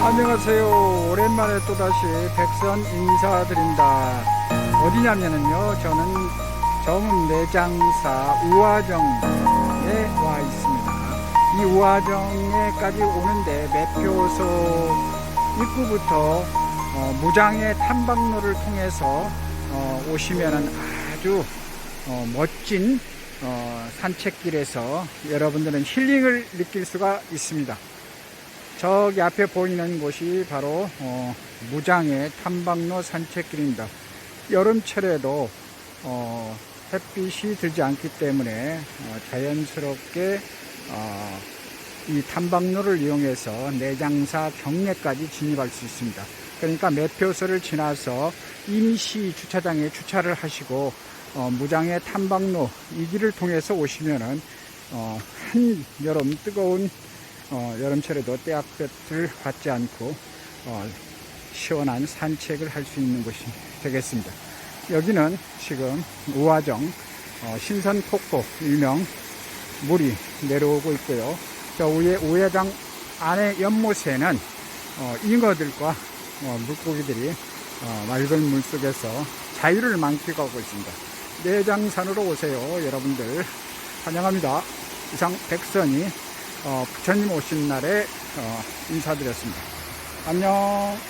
안녕하세요. 오랜만에 또다시 백선 인사드립니다. 어디냐면요. 저는 정내장사 우화정에 와 있습니다. 이 우화정에까지 오는데 매표소 입구부터 어, 무장의 탐방로를 통해서 어, 오시면 아주 어, 멋진 어, 산책길에서 여러분들은 힐링을 느낄 수가 있습니다. 저기 앞에 보이는 곳이 바로 어, 무장의 탐방로 산책길입니다. 여름철에도 어, 햇빛이 들지 않기 때문에 어, 자연스럽게 어, 이 탐방로를 이용해서 내장사 경내까지 진입할 수 있습니다. 그러니까 매표소를 지나서 임시 주차장에 주차를 하시고 어, 무장의 탐방로 이 길을 통해서 오시면은 어, 한 여름 뜨거운 어, 여름철에도 때약볕을 받지 않고 어, 시원한 산책을 할 수 있는 곳이 되겠습니다. 여기는 지금 우화정 어, 신선 폭포 일명 물이 내려오고 있고요. 저 위에 우회장 안에 연못에는 어, 잉어들과 어, 물고기들이 어, 맑은 물 속에서 자유를 만끽하고 있습니다. 내장산으로 오세요, 여러분들. 환영합니다. 이상 백선이 어, 부처님 오신 날에 어, 인사드렸습니다. 안녕.